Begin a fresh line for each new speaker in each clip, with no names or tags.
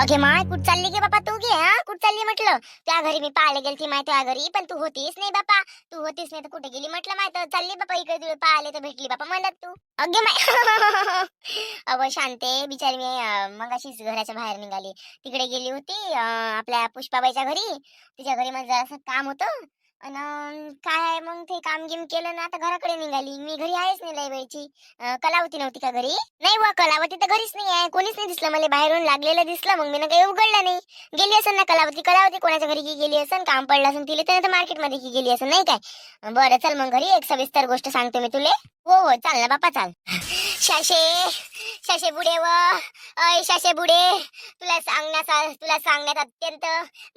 अगे माय कुठ चालली गे बापा तू गे हा? कुठ चालली म्हटलं? त्या घरी मी पाहायला गेलती माय त्या घरी पण तू होतीस नाही बापा. तू होतीस नाही तर कुठे गेली म्हटलं माय? तर चालली बापा इकडे तुला पाहायला तर भेटली बापा म्हणत तू. अगे माय. अव शांते बिचारी मी मगाशीच घराच्या बाहेर निघाली. तिकडे गेली होती आपल्या पुष्पाबाईच्या घरी. तिच्या घरी माझं जरासं काम होतं. आणि काय आहे मग ते काम गिम केलं ना आता घराकडे निघाली. मी घरी आहेच नाही लय वेळची. अं, कलावती नव्हती का घरी? नाही वा कलावती तर घरीच नाही आहे. कोणीच नाही दिसलं मला. बाहेरून लागलेलं दिसलं मग मी काही उघडलं नाही. गेली असेल ना कलावती. कलावती कोणाच्या घरी की गेली असेल काम पडलं असेल तिला तर मार्केटमध्ये की गेली असेल नाही काय? बरं चल मग घरी एक सविस्तर गोष्ट सांगतो मी तुले. हो हो चाल ना बापा चाल. शाशे शाशे बुडे व. अय शाशे बुडे तुला सांगण्याचा तुला सांगण्यात अत्यंत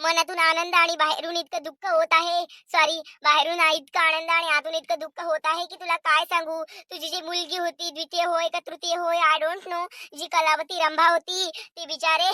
मनातून आनंद आणि बाहेरून इतकं दुःख होत आहे. सॉरी बाहेरून इतकं आनंद आणि आतून इतकं दुःख होत आहे की तुला काय सांगू? तुझी जी मुलगी होती द्वितीय होय का तृतीय होय? I don't know ji Kalavati Rambha होती ती बिचारे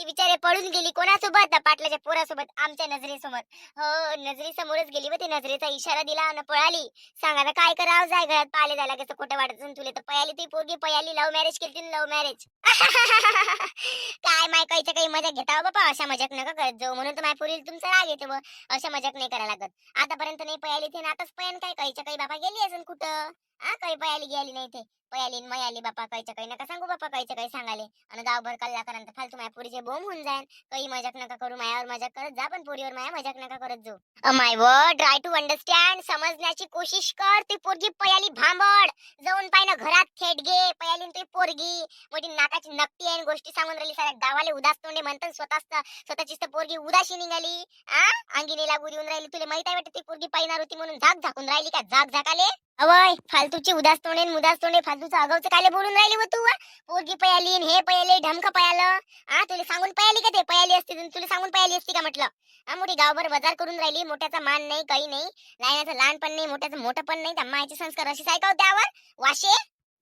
ती बिचारे पळून गेली कोणासोबत? पाटलाच्या पोरासोबत आमच्या नजरेसमोर. हो नजरेसमोरच गेली व ती नजरेचा इशारा दिला आणि पळाली. सांगा ना काय करावं जाय घरात? पाले जायला कसं खोटं वाटत तुला? तर पयाली ती पोरगी पयाली लव्ह मॅरेज केली लव्ह मॅरेज काय माय काहीच्या काही मजा घेता हो बाबा अशा मजाक नका करत जाऊ. म्हणून तर माय पोरील तुमचा राग येते अशा मजाक नाही करायला लागत. आतापर्यंत नाही पयाली ते आताच पयान काय काहीच्या काही बाबा गेली अजून कुठं? हा काही पयाली गेली नाही ते. पयाली मयाली बापा काहीच्या काही नका सांगू बापा काहीच्या काही सांगाले आणि गावभर कल्ला करा फालतू माय पोरीचे बोंब होऊन जाईन. काही मजाक नका करू मायावर मजाक करत जा पण पोरीवर माया मजाक नका करत जाऊ. माय व ट्राय टू अंडरस्टँड समजण्याची कोशिश कर ती पोरगी पयाली भांबड. जाऊन पाय ना घरात थेट घे पयाली ती पोरगी. मोठी नाकाची नक्की आहे गोष्टी सांगून राहिली. साऱ्या गावाले उदास तोंडे म्हणतात स्वतःच स्वतःचीच तर पोरगी उदाशी निघाली. आ? अंगिनी लागू येऊन राहिली. तुला माहीत आहे वाटतं ती पोरगी पाहिणार होती म्हणून झाक झाकून राहिली का? झाक झाकाले? अवय फालतूची उदास तोंडे मुदास तोंडे फालतूचं अगावचं काले बोलून राहिली व तू पोरगी पयाली न हे पयाले ढमक पयालं. हा तुला सांगून पयाली का ते? पयाली असती तुला सांगून पयाली असती का म्हटलं? हा मोठी गावभर बाजार करून राहिली मोठ्याचा मान नाही काही नाही. लहानाचं लहान पण नाही मोठ्याचं मोठं पण नाही मायचे संस्कार अशी ऐकाव त्यावर. वाशे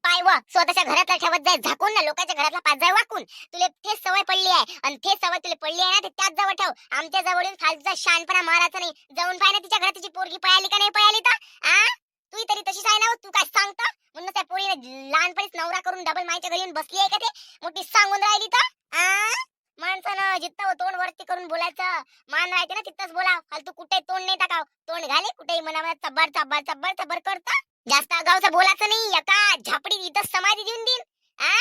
पाय व स्वतःच्या घरातला ठेवत जाय झाकून ना लोकांच्या घरातला पाच जाय वाकून. तुला तेच सवय पडली आहे आणि तेच सवय तुला पडली आहे ना ते त्याच जवळ ठेव. आमच्या जवळून फालतूचा शानपणा मारायचा नाही. जाऊन पाय ना तिच्या घरात तिची पोरगी पळाली का नाही पळाली तर? आ? तू तरी तशीच आहे ना हो, तू काय सांगता? म्हणून त्या पोरीने लहानपणीच नवरा करून डबल माईच्या घरी येऊन बसली आहे का ते? मोठी सांगून राहिली तर? माणसानं जिथं तोंड वरती करून बोलायचं मान राहते ना तिथंच बोला फालतू कुठे तोंड नाही टाकाव. तोंड घाले कुठेही मनामध्ये चब्बर चब्बर चब्बर चब्बर करता जास्त अगावचं बोलायचं नाही. एका झापडीत इथं समाधी देऊन देईन. आ?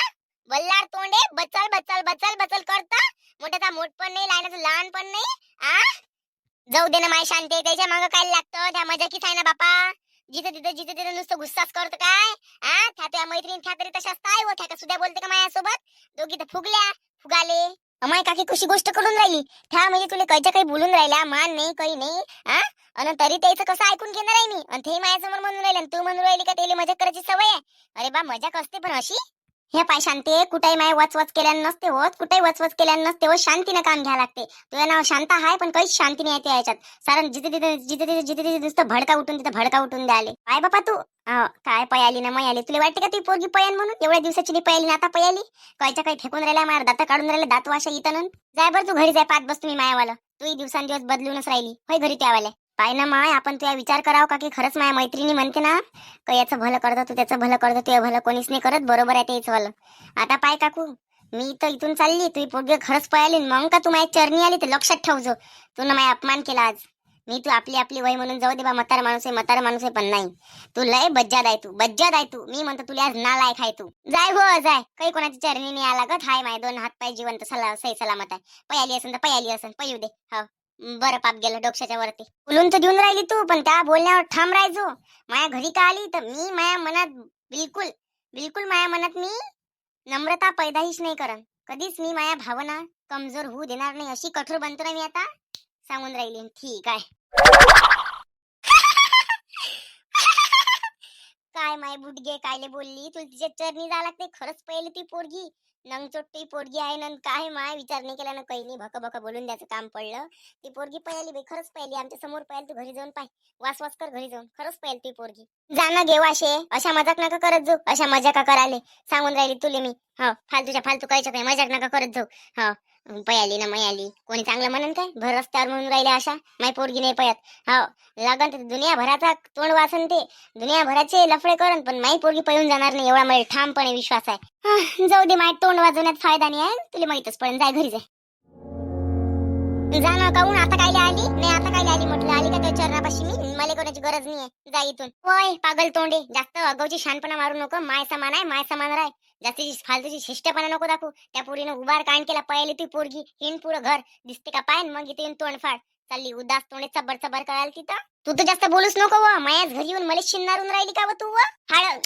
बल्लार तोंडे बचल बचल बचल बचल करता मोठ्याचा मोठ पण नाही लहानाचं लहान पण नाही. आ? जाऊ दे ना माय शांती त्याच्या मागं काय लागतं? त्या मजाकीच आहे ना बापा. जिथे तिथे जिथे तिथे नुसतं गुस्साच करत काय? आ? त्या मैत्रीण त्या तरी तशाच काय हो त्या सुद्धा बोलते का माझ्यासोबत दोघी तर फुगल्या फुगाले. अमाय काकी कशी गोष्ट करून राहिली? त्या म्हणजे तुला कायच्या काही बोलून राहिल्या मान नाही काही नाही हा आणि तरी त्याचं कसं ऐकून घेणार आहे मी? आणि ते माझ्यासमोर म्हणून राहिले आणि तू म्हणून राहिली का त्याला मजा करायची सवय आहे? अरे बा मजा असते पण अशी? हे पाय शांती कुठेही माय वचवच केल्यानं नसते होत कुठेही वचवच केल्यानं नसते होत शांतीनं काम घ्या लागते. तुझं नाव शांत आहे पण काहीच शांती नाही येते याच्यात. कारण जिथे तिथे जिथे तिथे जिथे तिथे नुसतं भडका उठून तिथे भडका उठून द्याले काय बापा तू. काय पयाली ना मयाली. तुला वाटते का ती पोरगी पयान म्हणून? एवढ्या दिवसाची नाही पयाली ना आता पयाली? कायच्या काही फेकून राहिल्या मार दात काढून राहिले दात वाशा इथं जाय बरं तू घरी जाय पाच बस तुम्ही मायावाला. तूही दिवसांदिवस बदलूनच राहिली. होय घरी त्यावाले पाय ना माय आपण तुया विचार करावं का की खरंच माझ्या मैत्रिणी म्हणते ना का याचं भलं करतो तू त्याचं भलं करतो तुझं भलं कोणीच नाही करत बरोबर आहे तेच भलं आता पाय काकू मी तर इथून चालली तुझी पोरगी खरंच पळाली मग का तू माझ्या चरणी आली तर लक्षात ठेव जो. तू ना माझा अपमान केला आज. मी तू आपली आपली वय म्हणून जाऊ दे बा मतार माणूस आहे मतार माणूस आहे पण नाही. तू लय बज्जाद आहे तू बज्जाद आहे तू. मी म्हणतो तुला आज नालायक आहे तू. जाय हो जाय. काही कोणाची चरणी नाही आला गत हाय माय दोन हात पाय जिवंत सला सही सलामत आहे. पयाली असेल तर पयाली असेल पयू दे. हो. बरं पाप गेलं डोक्याच्या वरती. उलून तर देऊन राहिली तू पण त्या बोलण्यावर ठाम राहायचो. माया घरी का आली? तर मी माया मनात बिलकुल बिलकुल माया मनात मी नम्रता पैदाहीच नाही करन कधीच मी माया भावना कमजोर होऊ देणार नाही अशी कठोर बनतो मी आता सांगून राहिली ठीक आहे. काय माय बुटगे कायले बोलली? तुला तिच्या चरणी जा लागते खरंच पहिले ती पोरगी. नंगचोट्टी पोरगी आहे ना काय माय विचार नाही केला ना काही नाही भक भक बोलून द्यायचं काम पडलं. ती पोरगी पहिली बाई खरंच पहिली आमच्यासमोर पाहिली तू घरी जाऊन पाय. वास वास कर घरी जाऊन. खरंच पाहिली ती पोरगी. जाणं घेऊ असे. अशा मजाक नका करत जाऊ. अशा मजाका कराले सांगून राहिली तुले मी. हो फालतूच्या फालतू कायच्या काही मजाक नका करत जाऊ. हो पयाली ना मयाली. कोणी चांगलं म्हणन काय? भर रस्त्यावर म्हणून राहिले अशा. माय पोरगी नाही पयात. हो लागन ते दुनियाभराचा तोंड वासन ते. दुनियाभराचे लफडे करन पण माई पोरगी पळून जाणार नाही. एवढा मला ठामपणे विश्वास आहे. जाऊ दे माय तोंड वाजवण्यात फायदा नाही आहे. तुला माहितच पण जाय घरी जाय. जा ना काहून? आता काय आली? नाही आता काय आली म्हटलं. आली का त्या चरणापाशी मी? मला कोणाची गरज नाहीये. जा इथून. होय पागल तोंडे. जास्त अगाऊची शानपणा मारू नको. माय समान आहे माय समान राय जास्तीची फालतूची शिष्टपणा नको दाखवू. त्या पुरीनं उभार कांड केला. पहिले ती पोरगी हिन पुरं घर. दिसते का पाय? मग इथे येऊन तोंडफाड. चालली उदास तोंडे चबर चबर करायला तिथं. तू तर जास्त बोलूच नको व. मायाच घरी येऊन मला शिन्नारून राहिली का व तू व? हळ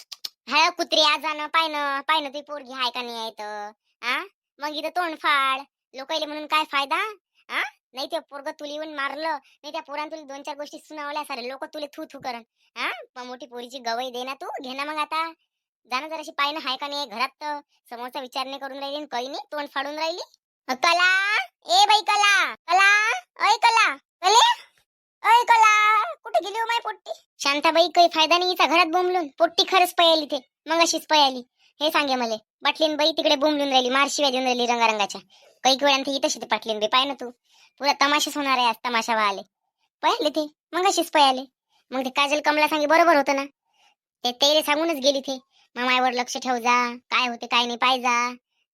हाळ कुत्री आजानं पायनं पायनं ती पोरगी हाय का नाही आहे तर मग इथं तोंडफाड. लोकायले म्हणून काय फायदा? हा नाही ते पोरग तुला येऊन मारलं नाही त्या पोरान तुला दोन चार गोष्टी सुनावल्या सारे लोक तुला थू थू करण हा मोठी पोरीची गवई दे ना तू घे ना मग आता. जाणं जराशी पायनं हाय का नाही घरात तर. समोरचा विचार नाही करून राहिली काही नाही तोंड फाडून राहिली. कला? ए बाई कला कला? अय कला कले? अय कला कुठे गेली हो माय पोट्टी? शांताबाई काही फायदा नाही घरात बोंबलून. पोट्टी खरंच पयाली ते मग अशीच पयाली. हे सांगे मले. बाटलीन बाई तिकडे बोंबलून राहिली मारशिवाय देऊन राहिली रंगारंगाच्या. काही वेळांत इथं शिते पाटलीन बाई पाय ना तू. पुरा तमाशाच होणार आहे आज तमाशा वाले पयाले ते. मग अशीच पयाले मग ते काजल कमला सांगे बरोबर होतं ना. ते तेले सांगूनच गेली ते. मग मायावर लक्ष ठेव जा. काय होते काय नाही पाय जा.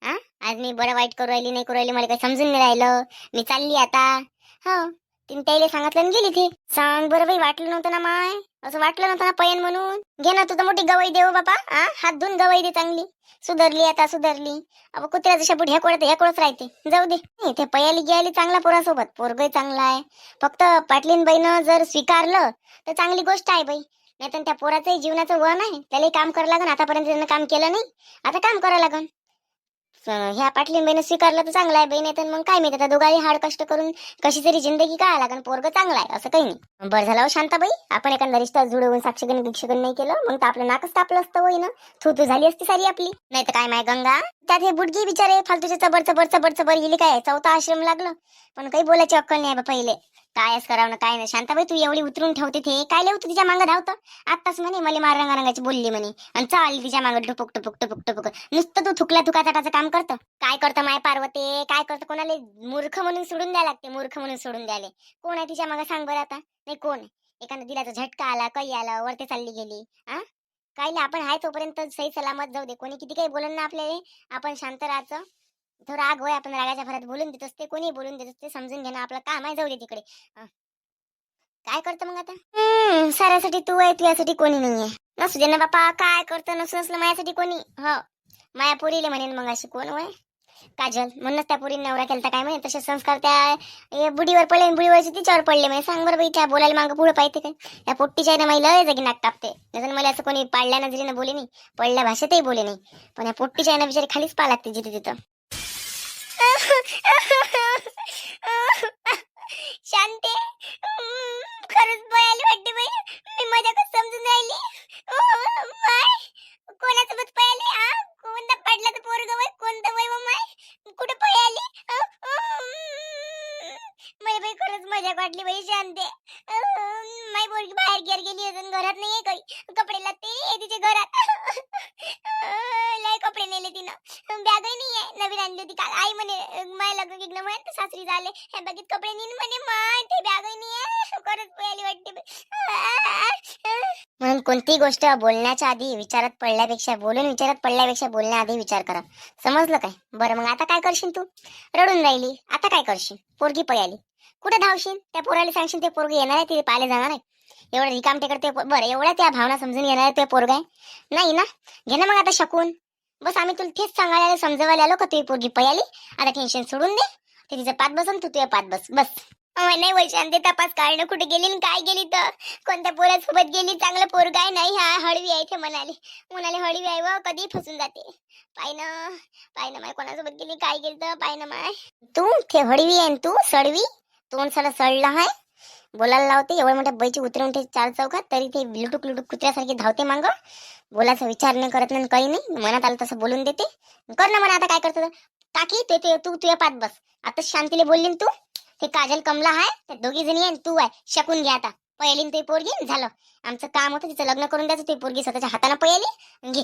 हा आज मी बरं वाईट करू राहिली नाही करू राहिली मला काही समजून नाही राहिलं. मी चालली आता. हो. तिने त्याला सांगितलं गेली ती. सांग बरं बाई वाटलं नव्हतं ना माय. असं वाटलं नव्हतं ना पयन म्हणून. घे ना तुझं मोठी गवई देऊ बापा. हा हात धुवून गवई दे चांगली. सुधरली आता सुधरली. अब कुत्र्याचं शेपूट हे कोळत ह्या कोळच राहते. जाऊ दे. नाही, ते पयाली गेली चांगला पोरासोबत. पोरगही चांगला आहे. फक्त पाटलीन बाईनं जर स्वीकारलं तर चांगली गोष्ट आहे बाई. नाही तर त्या पोराचंही जीवनाचं वन आहे. त्यालाही काम करावं लागन. आतापर्यंत त्यानं काम केलं नाही. आता काम करावं लागन. ह्या पाटलीन बाईनं स्वीकारलं तर चांगलं आहे बाई नाही तर मग काय माहिती दोघांनी दोघाही हाड कष्ट करून कशी तरी जिंदगी काय लागन पोरग चांगला आहे असं काही नाही. बरं झालं हो शांताबाई आपण एखादा रिश्ता जुळवून साक्षगण भिक्षगण नाही केलं मग तर आपलं नाकच तापलं असतं होई ना थू तू झाली असती सारी आपली. नाही तर काय माय गंगा? त्यात हे बुडगी बिचारे फालतूचे चबर चबर चबर चबर गेली काय चौथा आश्रम लागलं. पण काही बोलायची अक्कल नाही बा पहिले. कायच करावं ना काय नाही. शांताबाई तू एवढी उतरून ठेवते ते. काय लिहू तिच्या मागं धावतं? आत्ताच म्हणे मला मार रंगारंगाची बोलली म्हणे. आणि चालली तिच्या मागं टुपुक टुपुक टुपुक टुपुक नुसतं तू थुकल्या थुकाटाचं काम करतं. काय करतं माय पार्वते? काय करतं? कोणाला मूर्ख म्हणून सोडून द्यायला लागते मूर्ख म्हणून सोडून द्यायला. कोण आहे तिच्या मागं सांग बरं आता. नाही कोण? एखादा दिलाचा झटका आला काही आला वरती चालली गेली हा काय आपण आहे तोपर्यंत सही सलामत जाऊ दे. कोणी किती काही बोलून ना आपल्याला आपण शांत राहायचं. तो राग होय आपण रागाच्या भरात बोलून देत असते कोणी बोलून देत असते समजून घेणं आपलं काम आहे जाऊ दे तिकडे. काय करतो मग आता? साऱ्यासाठी तू आहे तुझ्यासाठी कोणी नाहीये. नसू दे ना बापा काय करतं नसू नसलं माझ्यासाठी कोणी? हो. माया पुरीले म्हणेन मग अशी कोण वय काजल म्हणूनच त्या पुरी नवरा केलता काय म्हणे तसे संस्कार त्या बुडीवर पडले आणि बुडीवरचे तिच्यावर पडले. म्हणजे सांग बरं बाई त्या बोलायला मागं पुढे पाहिजे काय या पोट्टीच्या आहे ना मला लय जागी नाक टाकते नाही मला असं कोणी पाडल्या नजरेनं बोले नाही पडल्या भाषेतही बोले नाही. पण या पोट्टीच्या आहे ना बिचारी खालीच पा लागते जिथे तिथं. शांते खरंच बयाली वाटते बाई. मी मजा कसं समजून राहिली? माय कोणासोबत पयाली हा कोणता पडला तर पोरग वय कोणतं वय हो माय? कुठे पयाली मला बाई खरंच मजा वाटली बाई शांते. माय पोरगी बाहेर गेर गेली अजून घरात नाहीये काही. कपडे लागते आहे तिच्या घरात. लय कपडे नेले तिनं. बॅगही नाही नवीन आणली होती. काल आई म्हणे माय लग्न गिग्न म्हणे तर सासरी झाले. हे बघित कपडे नीन म्हणे माय ते बॅग नाही आहे पहिली वाटते. म्हणून कोणती गोष्ट बोलण्याच्या आधी विचारात पडल्यापेक्षा बोलून विचारात पडल्यापेक्षा बोलण्याआधी विचार करा. समजलं काय? बरं मग आता काय करशील तू? रडून राहिली. आता काय करशील? पोरगी पळाली कुठे धावशील? त्या पोराला सांगशील ते पोरगी येणार आहे तिथे पाहिले जाणार आहे? एवढं रिकाम टेकड ते बरं एवढ्या त्या भावना समजून घेणार आहे ते पोरग आहे? नाही ना? घे ना मग आता शकून. बस आम्ही तुला तेच सांगायला समजवायला आलो का तुझी पोरगी पयाली? आता टेन्शन सोडून दे. ते तिचं पात बस तू तुझ्या पात बस बस. नाही वैशांत तपास काढणं कुठे गेली आणि काय गेली तर? कोणत्या पोरासोबत गेली? चांगलं पोर काय नाही हा हळवी आहे ते म्हणाले. म्हणाले हळवी आहे व कधी फसून जाते. पाय ना पाय ना माय कोणासोबत गेली काय गेली तर? पाय ना माय. तू ते हळवी आहे न तू सडवी? तोंड सडा सडला आहे? बोलायला लावते. एवढ्या मोठ्या बैची उतरून ठेवते चार चौकात. तरी ते लुटूक लुटूक कुत्र्यासारखी धावते मांग. बोलायचा विचार नाही करत नाही काही नाही. मनात आलं तसं बोलून देते. कर ना मला आता काय करतो टाकी ते ते तू तुझ्या पात बस. आता शांतीले बोलली तू ते काजल कमला आहे ते दोघी जणी आहे तू आहे. शकून घ्या आता. पहिली ते पोरगी झालं. आमचं काम होतं तिचं लग्न करून द्यायचं ते पोरगी स्वतःच्या हाताने पहिली घे.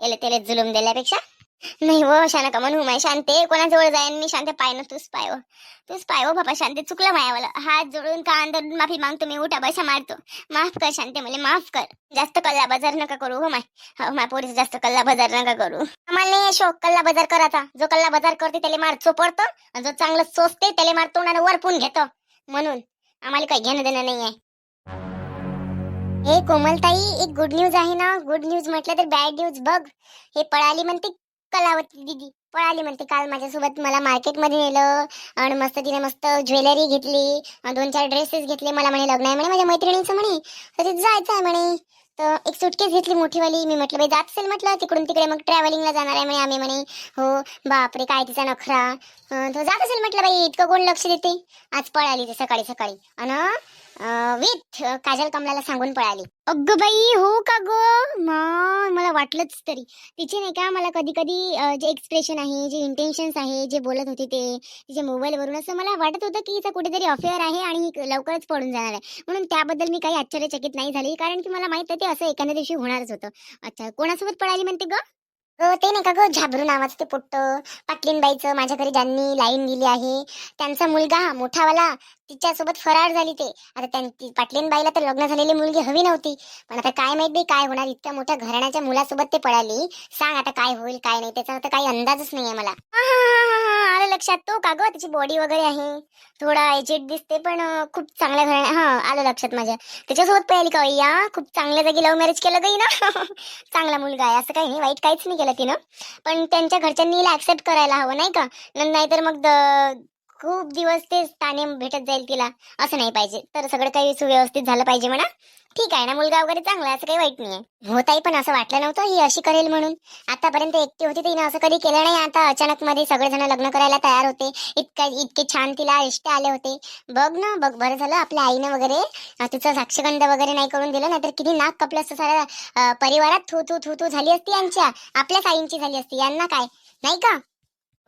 याला त्याला जुलूम दिल्यापेक्षा नाही हो शाना का म्हणू माय शांते कोणाजवळ जाईन मी शांत पाय ना तूच पाय हो तूच पाय हो बाबा शांते चुकलं मायावाला हात जोडून कान धरून माफी मागतो मी उठा बशा मारतो. माफ कर शांते मला माफ कर. जास्त कल्ला बाजार नका करू हो माय. हो माय पोरीस जास्त कल्ला बाजार नका करू. आम्हाला नाही शोक कल्ला बाजार करायचा जो कल्ला बाजार करते त्याला मार चोपडतो आणि जो चांगलं सोचते त्याला मार तोंडानं वरपून घेतो. म्हणून आम्हाला काही घेणं देणं नाही आहे हे कोमलताई एक गुड न्यूज आहे ना? गुड न्यूज म्हटलं तर बॅड न्यूज बघ. हे पळाली म्हणते कलावती दिदी. पळाली म्हणते काल माझ्यासोबत. मला मार्केटमध्ये नेलं आणि मस्त तिने मस्त ज्वेलरी घेतली. दोन चार ड्रेसेस घेतले. मला म्हणे लग्न आहे म्हणे माझ्या मैत्रिणीचं म्हणे. तर तिथे जायचं आहे म्हणे. तर एक सुटकेस घेतली मोठीवाली. मी म्हटलं बाई जात असेल म्हटलं. तिकडून तिकडे मग ट्रॅव्हलिंगला जाणार आहे म्हणे आम्ही म्हणे. हो बापरे काय तिचा नखरा. अं, तो जात असेल म्हटलं बाई इतकं कोण लक्ष देते. आज पळाली ती सकाळी सकाळी. आणि विथ काजल कमलाला सांगून पळाली. अगं बाई हो का ग? मला वाटलंच तरी. तिचे नाही का मला कधी कधी जे एक्सप्रेशन आहे जे इंटेन्शन्स आहे जे बोलत होते ते तिच्या मोबाईलवरून असं मला वाटत होतं की हिचा कुठेतरी अफेअर आहे आणि लवकरच पडून जाणार आहे. म्हणून त्याबद्दल मी काही आश्चर्यचकित नाही झाली कारण की मला माहीत आहे ते असं एखाद्या दिवशी होणारच होतं. अच्छा कोणासोबत पळाली म्हणते ग? ते नाही का ग झाबरू नावाचं ते पोट्ट पाटलीनबाईचं माझ्या घरी ज्यांनी लाईन दिली आहे त्यांचा मुलगा मोठावाला तिच्यासोबत फरार झाली ते. आता त्यांची पाटलीनबाईला तर लग्न झालेली मुलगी हवी नव्हती. पण आता काय माहीत नाही काय होणार? इतक्या मोठ्या घराण्याच्या मुलासोबत ते पळाली. सांग आता काय होईल काय नाही. त्याचा आता काही अंदाजच नाहीये मला. आलं लक्षात. तो का ग? त्याची बॉडी वगैरे आहे. थोडा एजेड दिसते पण खूप चांगल्या घराण्या हा आलं लक्षात माझ्या. त्याच्यासोबत पळाली का या खूप चांगल्या जागी लव्ह मॅरेज केलं गई ना चांगला मुलगा आहे. असं काही नाही. वाईट काहीच नाही केलं तिनं. पण त्यांच्या घरच्यांनी हिला ऍक्सेप्ट करायला हवं नाही का? नाही नाहीतर मग द- खूप दिवस ते ताने भेटत जाईल तिला. असं नाही पाहिजे. तर सगळं काही सुव्यवस्थित झालं पाहिजे म्हणा. ठीक आहे ना मुलगा वगैरे चांगला असं काही वाईट नाहीये. होताही पण असं वाटलं नव्हतं ही अशी करेल म्हणून. आतापर्यंत एकटी होती तिने असं कधी केलं नाही. आता अचानक मध्ये सगळेजण लग्न करायला तयार होते. इतका इतके छान तिला रिश्ते आले होते. बघ ना बघ बरं झालं. आपल्या आईनं वगैरे तिचं साक्षगंध वगैरे नाही करून दिलं. नाहीतर किती नाक कपलं असतं साऱ्या परिवारात. थू थू थू थू झाली असती यांच्या. आपल्याच आईंची झाली असती. यांना काय? नाही का?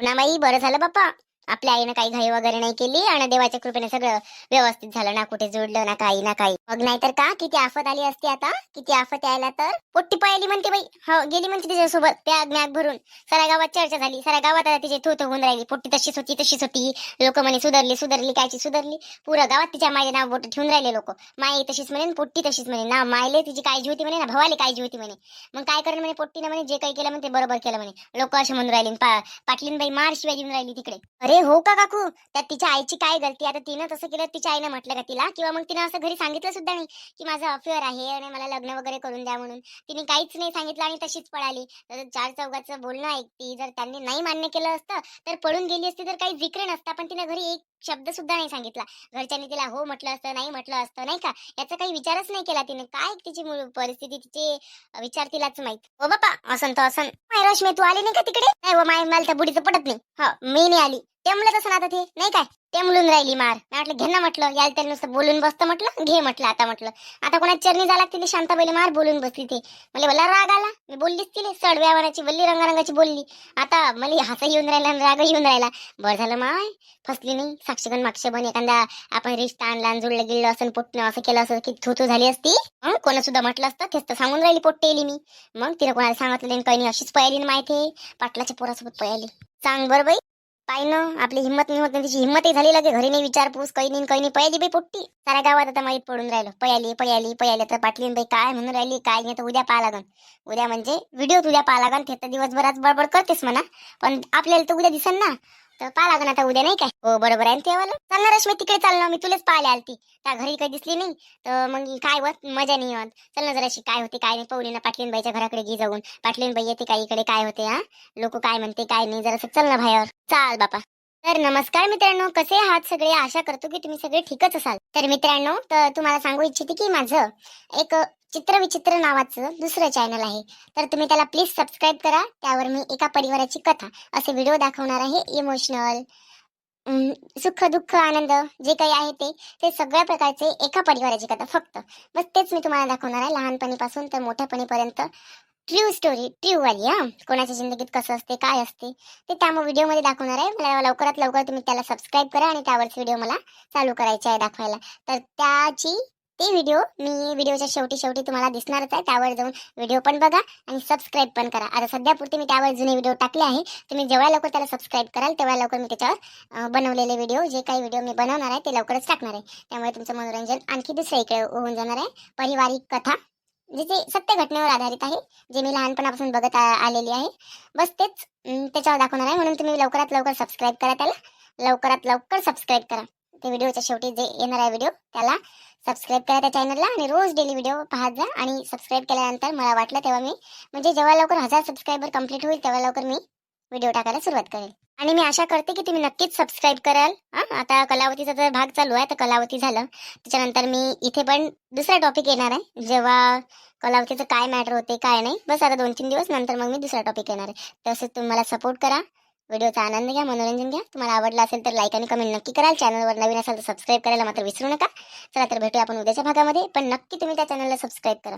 पुन्हा बरं झालं बाप्पा. आपल्या आईनं काही घाई वगैरे नाही केली आणि देवाच्या कृपेने सगळं व्यवस्थित झालं. ना कुठे जोडलं ना काही ना काही. मग नाहीतर का? किती आफत आली असती आता? किती आफत यायला तर? पोट्टी पळाली म्हणते बाई. हो गेली म्हणते तिच्यासोबत. त्या मॅग भरून. साऱ्या गावात चर्चा झाली. साऱ्या गावात आता तिची थोथ होऊन राहिली. पोट्टी तशीच होती तशीच होती. लोक म्हणे सुधारली सुधारली कायची सुधारली? पुरं गावात तिच्या माझे नाव बोट ठेवून राहिले लोक. माई तशीच म्हणे पोट्टी तशीच म्हणे. ना मायले तिची काळजी होती म्हणे ना भावाले काळजी होती म्हणे. मग काय करेल म्हणे पोट्टीने म्हणे जे काही केलं म्हणे ते बरोबर केलं म्हणे. लोक असे म्हणून राहिले. पा पाटलीनबाई मार शिवाय देऊन राहिली तिकडे. अरे हो का काकू? त्यात तिच्या आईची काय गलती? आता तिनं तसं केलं तिच्या आईनं म्हटलं का तिला? किंवा मग तिनं असं घरी सांगितलं सुद्धा नाही की माझं अफेअर आहे आणि मला लग्न वगैरे करून द्या म्हणून. तिने काहीच नाही सांगितलं आणि तशीच पळाली. तर चार चौघाचं बोलणं ऐकती जर त्यांनी नाही मान्य केलं असतं तर पळून गेली असती तर काही जिक्र नसता पण तिनं घरी एक शब्द सुद्धा नाही सांगितला. घरच्यांनी तिला हो म्हटलं असतं नाही म्हटलं असतं नाही का? याचा काही विचारच नाही केला तिने. काय तिची परिस्थिती तिचे विचार तिलाच माहीत. हो बापा असन तर असं माय रश्मी तू आली नाही का तिकडे? नाही हो, माय मला त्या बुडीचं पडत नाही. हो मी नाही आली. टेमलं तसं ना आता ते. नाही काय? टेमलून राहिली मार. मी म्हटलं घे ना म्हटलं. याला तरी नुसतं बोलून बसतं म्हटलं घे म्हटलं आता म्हटलं. आता कोणा चरणी झाला तिने शांताबाईला मार बोलून बसली ते. मला मला राग आला. मी बोललीच तिले. सडव्या वनाची वल्ली रंगारंगाची बोलली. आता मला हसा येऊन राहिला आणि राग येऊन राहिला. बरं झालं माय. फसली नाही साक्षगण माक्षबन एखादा आपण रिश्ता आणला जुळलं गिळलं असं पोटणं असं केलं असं की थू झाली असती. हं? कोणा सुद्धा म्हटलं असतं. तेच तर सांगून राहिली पोट्टेली मी. मग तिला कोणाला सांगितलं काही नाही. अशीच पयाली ना माहिती पाटलाच्या पोरासोबत पयाली. सांग बरं बाई. पाय ना आपली हिंमत नाही होत त्याची तिची हिंमतही झाली लगे. घरी नाही विचारपूस काही नाही काही नाही. पयाली बाई पोट्टी. साऱ्या गावात आता माहीत पडून राहिलं. पयाली पयाली पयाली. तर पाटलीन बाई काय म्हणून राहिली काय नाही तर उद्या पाहा लागन. उद्या म्हणजे व्हिडिओ उद्या पाहा लागन. ते तर दिवसभरात बडबड करतेस म्हणा. पण आपल्याला तर उद्या दिसन ना. तर पाहा लागन आता उद्या नाही काय? हो बरोबर आहे ना तेवाला. चाल ना रश्मी तिकडे चाल ना मी तुलाच पाहिले आलती. त्या घरी काही दिसली नाही. तर मग काय होत मजा नाही होत चल ना जराशी. काय होते काय नाही. पाहुणे ना पाटलीन बाईच्या घराकडे घे जाऊन. पाटलीन बाई येते काय इकडे? काय होते हा? लोक काय म्हणते काय नाही. जरासं चल ना बाहेर. चाल बापा. तर नमस्कार मित्रांनो कसे आहात सगळे? आशा करतो की तुम्ही सगळे ठीकच असाल. तर मित्रांनो तर तुम्हाला सांगू इच्छिते की माझं एक चित्रविचित्र नावाचं दुसरं चॅनल आहे. तर तुम्ही त्याला प्लीज सबस्क्राईब करा. त्यावर मी एका परिवाराची कथा असे व्हिडिओ दाखवणार आहे. इमोशनल सुख दुःख आनंद जे काही आहे ते ते सगळ्या प्रकारचे एका परिवाराची कथा फक्त. बस तेच मी तुम्हाला दाखवणार आहे लहानपणीपासून तर मोठ्यापणीपर्यंत. ट्रू स्टोरी ट्रू वाली हा. कोणाच्या जिंदगीत कसं असते काय असते ते त्या व्हिडिओमध्ये दाखवणार आहे. मला लवकरात लवकर तुम्ही त्याला सबस्क्राईब करा आणि त्यावरच व्हिडिओ मला चालू करायचा आहे दाखवायला. तर त्याची ते व्हिडिओ मी व्हिडिओच्या शेवटी शेवटी तुम्हाला दिसणारच आहे. त्यावर जाऊन व्हिडिओ पण बघा आणि सबस्क्राईब पण करा. आता सध्यापुरती मी त्यावर जुने व्हिडिओ टाकले आहे. तुम्ही जेव्हा लवकर त्याला सबस्क्राईब कराल तेव्हा लवकर मी त्याच्यावर बनवलेले व्हिडिओ जे काही व्हिडिओ मी बनवणार आहे ते लवकरच टाकणार आहे. त्यामुळे तुमचं मनोरंजन आणखी दुसऱ्या इकडे होऊन जाणार आहे. पारिवारिक कथा. जे जे सत्य घटनेवर आधारित आहे जे मी लहानपणापासून बघत आलेली आहे बस तेच त्याच्यावर दाखवणार आहे. म्हणून तुम्ही लवकरात लवकर सबस्क्राईब करा त्याला. लवकरात लवकर सबस्क्राईब करा. ते व्हिडिओच्या शेवटी जे येणार आहे व्हिडिओ त्याला सबस्क्राईब करा त्या चॅनलला आणि रोज डेली व्हिडिओ पाहत जा. आणि सबस्क्राईब केल्यानंतर मला वाटलं तेव्हा मी म्हणजे जेव्हा लवकर हजार सबस्क्रायबर कंप्लीट होईल तेव्हा लवकर मी व्हिडिओ टाकायला सुरुवात करेल. आणि मी आशा करते की तुम्ही नक्कीच सबस्क्राईब कराल. हां आता कलावतीचा जर भाग चालू आहे तर कलावती झालं. त्याच्यानंतर मी इथे पण दुसरा टॉपिक येणार आहे. जेव्हा कलावतीचं काय मॅटर होते काय नाही बस आता दोन तीन दिवस नंतर मग मी दुसरा टॉपिक येणार आहे. तसंच तुम्ही मला सपोर्ट करा. व्हिडिओचा आनंद घ्या मनोरंजन घ्या. तुम्हाला आवडला असेल तर लाईक आणि कमेंट नक्की कराल. चॅनलवर नवीन असेल तर सबस्क्राईब करायला मात्र विसरू नका. चला तर भेटूया आपण उद्याच्या भागामध्ये. पण नक्की तुम्ही त्या चॅनलला सबस्क्राईब करा.